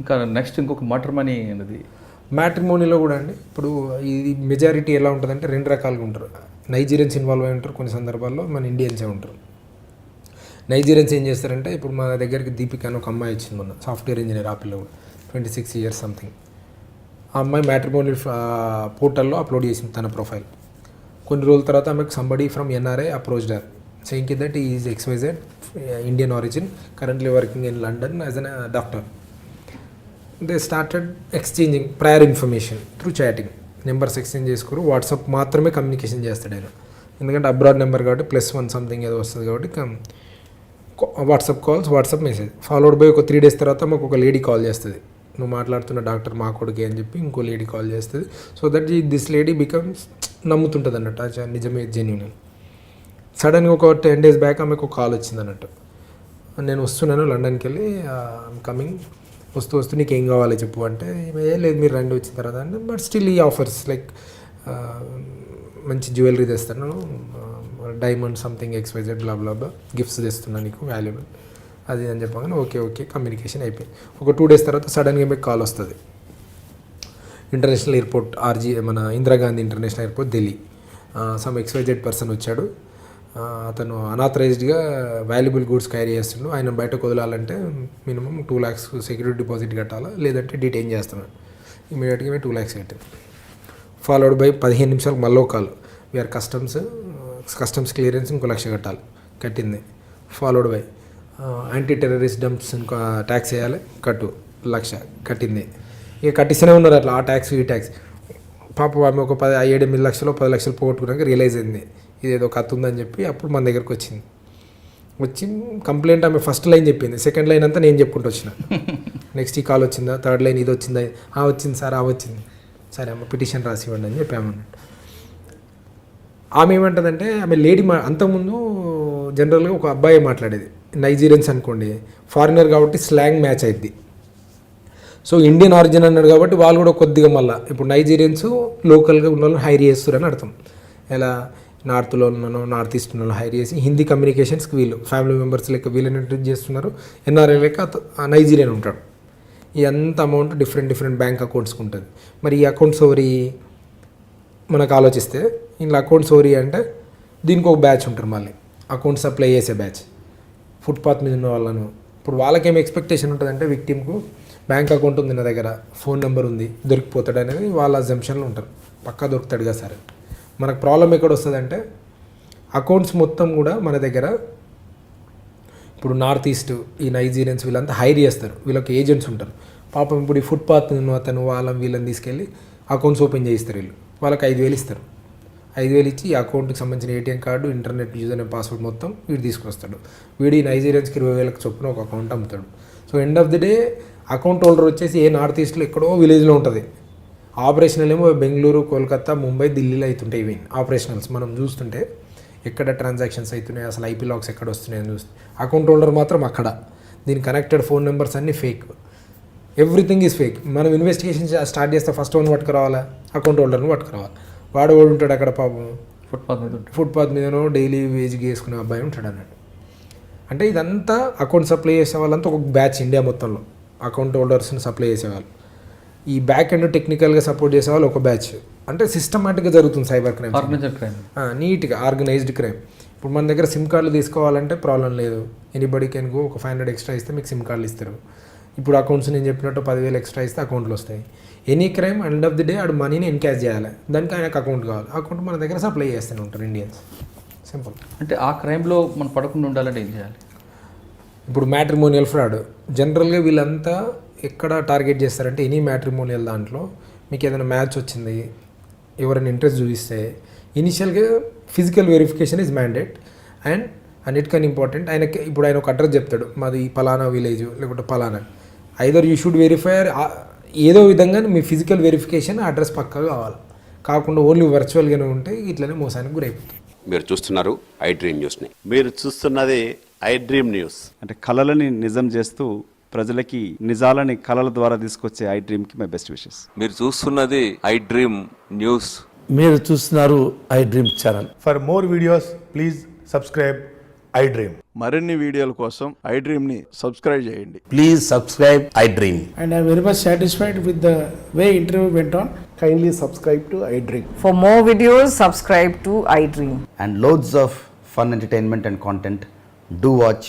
ఇంకా నెక్స్ట్ ఇంకొక మటర్ అనేది మ్యాట్రిమోనీలో కూడా అండి. ఇప్పుడు ఇది మెజారిటీ ఎలా ఉంటుందంటే రెండు రకాలుగా ఉంటారు. నైజీరియన్స్ ఇన్వాల్వ్ అయి ఉంటారు. కొన్ని సందర్భాల్లో మన ఇండియన్సే ఉంటారు. నైజీరియన్స్ ఏం చేస్తారంటే ఇప్పుడు మా దగ్గరికి దీపిక అని ఒక అమ్మాయి వచ్చింది మొన్న. సాఫ్ట్వేర్ ఇంజనీర్ ఆ పిల్ల కూడా. ట్వంటీ సిక్స్ ఇయర్స్ సంథింగ్ ఆ అమ్మాయి మ్యాట్రిమోనీ పోర్టల్లో అప్లోడ్ చేసింది తన ప్రొఫైల్ కొన్ని రోజుల తర్వాత ఆమెకు somebody from NRI approached or saying that is XYZ Indian origin currently working in London as an doctor they started exchanging prior information through chatting numbers exchange చేసుకోరు వాట్సాప్ మాత్రమే communication చేస్తాడు ఆయన. ఎందుకంటే అబ్రాడ్ నెంబర్ కాబట్టి plus one something ఏదో వస్తుంది కాబట్టి WhatsApp calls WhatsApp message followed by ఒక త్రీ డేస్ తర్వాత మాకు ఒక లేడీ కాల్ చేస్తుంది. నువ్వు మాట్లాడుతున్న డాక్టర్ మా కొడుకే అని చెప్పి ఇంకో లేడీ కాల్ చేస్తుంది. So that this lady becomes నమ్ముతుంటుంది అన్నట్టు అచ్చా నిజమే జెన్యున్ సడన్గా ఒక టెన్ డేస్ బ్యాక్ ఆమెకు ఒక కాల్ వచ్చింది అన్నట్టు నేను వస్తున్నాను లండన్కి వెళ్ళి కమింగ్ వస్తూ వస్తూ నీకు ఏం కావాలి చెప్పు అంటే ఏ లేదు మీరు రండి వచ్చిన తర్వాత అంటే బట్ స్టిల్ ఈ ఆఫర్స్ లైక్ మంచి జ్యువెలరీ తెస్తాను diamond something XYZ blah blah blah gifts తెస్తున్నా నీకు వాల్యుబుల్ అది అని చెప్పగానే ఓకే ఓకే కమ్యూనికేషన్ అయిపోయింది. ఒక టూ డేస్ తర్వాత సడన్గా మీకు కాల్ వస్తుంది. ఇంటర్నేషనల్ ఎయిర్పోర్ట్ ఆర్జీ మన Indira Gandhi international airport Delhi. Some XYZ person వచ్చాడు. అతను అనాథరైజ్డ్గా వాల్యుబుల్ గూడ్స్ క్యారీ చేస్తుండు. ఆయన బయటకు వదలాలంటే minimum two lakhs security deposit కట్టాలా లేదంటే డిటైన్ చేస్తున్నాడు ఇమీడియట్గా మేము టూ ల్యాక్స్ కట్టాం ఫాలోడ్ బై పదిహేను నిమిషాలకు మళ్ళీ call VR customs customs clearance ఇంకో లక్ష కట్టాలి. కట్టింది. Followed by anti terrorist dumps ఇంకో ట్యాక్స్ వేయాలి. కట్టు. లక్ష. కట్టింది. ఇక కట్టిస్తూనే ఉన్నారు అట్లా ఆ ట్యాక్స్ ఈ ట్యాక్స్ పాప ఆమె ఒక పది ఏడు ఎనిమిది లక్షలు పది లక్షలు పోగొట్టుకున్నాక రియలైజ్ అయింది ఇది ఏదో కత్తి ఉందని చెప్పి అప్పుడు మన దగ్గరకు వచ్చింది. వచ్చి కంప్లైంట్ ఆమె ఫస్ట్ లైన్ చెప్పింది సెకండ్ లైన్ అంతా నేను చెప్పుకుంటూ వచ్చిన. నెక్స్ట్ ఈ కాల్ వచ్చిందా? థర్డ్ లైన్ ఇది వచ్చిందా? ఆ వచ్చింది సార్ ఆ వచ్చింది. సరే అమ్మ పిటిషన్ రాసి ఇవ్వండి అని చెప్పామన్నట్టు ఆమె ఏమంటుందంటే ఆమె లేడీ మా అంతకుముందు జనరల్గా ఒక అబ్బాయి మాట్లాడేది. నైజీరియన్స్ అనుకోండి ఫారినర్ కాబట్టి స్లాంగ్ మ్యాచ్ అయింది సో ఇండియన్ ఆరిజిన్ అన్నాడు కాబట్టి వాళ్ళు కూడా కొద్దిగా మళ్ళీ. ఇప్పుడు నైజీరియన్స్ లోకల్గా ఉన్న వాళ్ళు హైర్ చేస్తారు అని అర్థం. ఎలా? నార్త్లో ఉన్నాను నార్త్ ఈస్ట్ ఉన్న హైర్ చేసి హిందీ కమ్యూనికేషన్స్కి వీళ్ళు ఫ్యామిలీ మెంబర్స్ లెక్క వీళ్ళని ఇంట్రడ్యూస్ చేస్తున్నారు. ఎన్ఆర్ఐ లెక్క నైజీరియన్ ఉంటాడు. ఈ అంత అమౌంట్ డిఫరెంట్ డిఫరెంట్ బ్యాంక్ అకౌంట్స్కి ఉంటుంది. మరి ఈ అకౌంట్స్ ఎవరి మనకు ఆలోచిస్తే ఇందులో అకౌంట్స్ ఓరి అంటే దీనికి ఒక బ్యాచ్ ఉంటారు మళ్ళీ. అకౌంట్ సప్లై చేసే బ్యాచ్. ఫుట్పాత్ మీద ఉన్న వాళ్ళను. ఇప్పుడు వాళ్ళకేం ఎక్స్పెక్టేషన్ ఉంటుందంటే విక్టిమ్కు బ్యాంక్ అకౌంట్ ఉంది నా దగ్గర ఫోన్ నెంబర్ ఉంది దొరికిపోతాడు అనేది వాళ్ళ అజంప్షన్లో ఉంటారు. పక్కా దొరుకుతాడు కదా సరే. మనకు ప్రాబ్లం ఎక్కడ వస్తుందంటే అకౌంట్స్ మొత్తం కూడా మన దగ్గర ఇప్పుడు నార్త్ ఈస్ట్ ఈ నైజీరియన్స్ వీళ్ళంతా హైర్ చేస్తారు. వీళ్ళకి ఏజెంట్స్ ఉంటారు. పాపం ఇప్పుడు ఈ ఫుట్పాత్ అతను వాళ్ళని వీళ్ళని తీసుకెళ్ళి అకౌంట్స్ ఓపెన్ చేయిస్తారు వీళ్ళు. వాళ్ళకి ఐదు వేలు ఇస్తారు. ఐదు వేలు ఇచ్చి ఈ అకౌంట్కి సంబంధించిన ఏటీఎం కార్డు ఇంటర్నెట్ యూజర్ అనే పాస్వర్డ్ మొత్తం వీడు తీసుకొస్తాడు. వీడు ఈ నైజీరియన్స్కి ఇరవై వేలకు చొప్పున ఒక అకౌంట్ అమ్ముతాడు. So end of the day account holder వచ్చేసి ఏ నార్త్ ఈస్ట్లో ఎక్కడో విలేజ్లో ఉంటుంది. ఆపరేషనల్ ఏమో బెంగళూరు కోల్కతా ముంబై ఢిల్లీలో అవుతుంటాయి ఇవి ఆపరేషనల్స్. మనం చూస్తుంటే ఎక్కడ ట్రాన్సాక్షన్స్ అవుతున్నాయి అసలు ఐపీ లాక్స్ ఎక్కడ వస్తున్నాయి అని చూస్తే అకౌంట్ హోల్డర్ మాత్రం అక్కడ. దీని కనెక్టెడ్ ఫోన్ నెంబర్స్ అన్నీ ఫేక్. Everything is fake. మనం ఇన్వెస్టిగేషన్ స్టార్ట్ చేస్తే ఫస్ట్ వన్ పట్టుకురావాలా? అకౌంట్ హోల్డర్ని పట్టుకురావాలి. వాడు వాడు ఉంటాడు అక్కడ పాపం. ఫుట్పాత్ మీద ఫుట్పాత్ మీదనో డైలీ వేజ్ వేసుకునే అబ్బాయి ఉంటాడు అన్నట్టు. అంటే ఇదంతా అకౌంట్ సప్లై చేసే వాళ్ళంతా ఒక బ్యాచ్ ఇండియా మొత్తంలో. అకౌంట్ హోల్డర్స్ని సప్లై చేసేవాళ్ళు ఈ బ్యాక్ అండ్ టెక్నికల్గా సపోర్ట్ చేసేవాళ్ళు ఒక బ్యాచ్ అంటే సిస్టమాటిక్గా జరుగుతుంది సైబర్ క్రైమ్ ఆర్గనైజర్ క్రైమ్ నీట్గా ఆర్గనైజ్డ్ క్రైమ్ ఇప్పుడు మన దగ్గర సిమ్ కార్డులు తీసుకోవాలంటే ప్రాబ్లం లేదు. ఎనీబడి కెన్ గో ఒక ఫైవ్ హండ్రెడ్ ఎక్స్ట్రా ఇస్తే మీకు సిమ్ కార్డులు ఇస్తారు. ఇప్పుడు అకౌంట్స్ నేను చెప్పినట్టు పదివేలు ఎక్స్ట్రా ఇస్తే అకౌంట్లు వస్తాయి. Any crime end of the day ఆడు మనీని ఎన్కాష్ చేయాలి. దానికి ఆయనకు అకౌంట్ కావాలి. అకౌంట్ మన దగ్గర సప్లై చేస్తూనే ఉంటారు ఇండియన్స్ సింపుల్ అంటే ఆ క్రైమ్లో మనం పడకుండా ఉండాలంటే ఏం చేయాలి? ఇప్పుడు మ్యాట్రిమోనియల్ ఫ్రాడ్ జనరల్గా వీళ్ళంతా ఎక్కడ టార్గెట్ చేస్తారంటే ఎనీ మ్యాట్రిమోనియల్ దాంట్లో మీకు ఏదైనా మ్యాచ్ వచ్చింది ఎవరైనా ఇంట్రెస్ట్ చూపిస్తే ఇనిషియల్గా physical verification is mandate and అన్నిటికన్నా ఇంపార్టెంట్ ఆయనకి ఇప్పుడు ఆయన ఒక అడ్రస్ చెప్తాడు. మాది పలానా విలేజ్ లేకుంటే పలానా. ఐదర్ యూ షుడ్ వెరిఫై ఏదో విధంగా మీ ఫిజికల్ వెరిఫికేషన్ అడ్రస్ పక్కా కావాలి. కాకుండా ఓన్లీ వర్చువల్గానే ఉంటే ఇట్లనే మోసానికి గురైపోతుంది మీరు చూస్తున్నారు ఐ డ్రీమ్ న్యూస్ని మీరు చూస్తున్నది ఐ డ్రీమ్ న్యూస్. అంటే కళలని నిజం చేస్తూ ప్రజలకి నిజాలని కళల ద్వారా తీసుకొచ్చే ఐ డ్రీమ్కి మై బెస్ట్ విషెస్. మీరు చూస్తున్నది ఐ డ్రీమ్ న్యూస్. మీరు చూస్తున్నారు I dream channel. For more videos, please I dream. మరిన్ని వీడియోల కోసం ఐ డ్రీమ్ని సబ్స్క్రైబ్ చేయండి. Please subscribe I dream and I very much satisfied with the way interview went on kindly subscribe to I dream for more videos subscribe to I dream and loads of fun entertainment and content do watch